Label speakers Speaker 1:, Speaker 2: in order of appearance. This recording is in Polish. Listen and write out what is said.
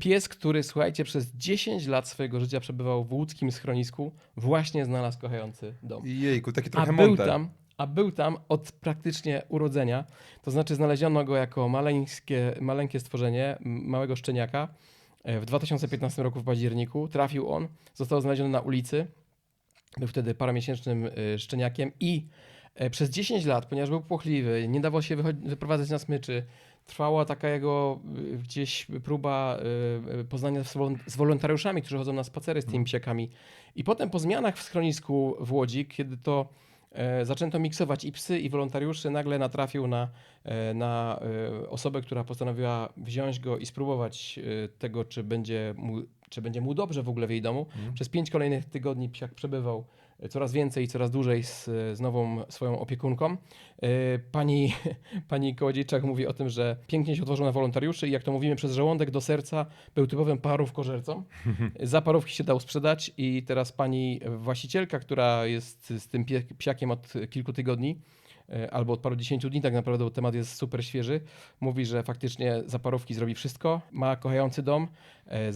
Speaker 1: Pies, który, słuchajcie, przez 10 lat swojego życia przebywał w łódzkim schronisku, właśnie znalazł kochający dom.
Speaker 2: Jejku, taki
Speaker 1: A
Speaker 2: trochę
Speaker 1: był
Speaker 2: monter.
Speaker 1: tam, a był tam od praktycznie urodzenia. To znaczy znaleziono go jako maleńskie, maleńkie stworzenie, małego szczeniaka. E, W 2015 roku w październiku trafił on, został znaleziony na ulicy. Był wtedy paromiesięcznym y, szczeniakiem i e, przez 10 lat, ponieważ był płochliwy, nie dawał się wyprowadzać na smyczy, trwała taka jego y, gdzieś próba y, y, poznania z wolon- z wolontariuszami, którzy chodzą na spacery z tymi psiakami. I potem po zmianach w schronisku w Łodzi, kiedy to e, zaczęto miksować i psy, i wolontariuszy, nagle natrafił na, e, na e, osobę, która postanowiła wziąć go i spróbować e, tego, czy będzie mu, czy będzie mu dobrze w ogóle w jej domu.
Speaker 2: Mhm.
Speaker 1: Przez pięć kolejnych tygodni psiak przebywał e, coraz więcej i coraz dłużej z, z nową swoją opiekunką. E, Pani, pani Kołodziejczak mówi o tym, że pięknie się otworzył na wolontariuszy i jak to mówimy, przez żołądek do serca był typowym parówkożercą. Za parówki się dał sprzedać i teraz pani właścicielka, która jest z tym psiakiem od kilku tygodni, e, albo od paru dziesięciu dni, tak naprawdę bo temat jest super świeży, mówi, że faktycznie za parówki zrobi wszystko, ma kochający dom, e,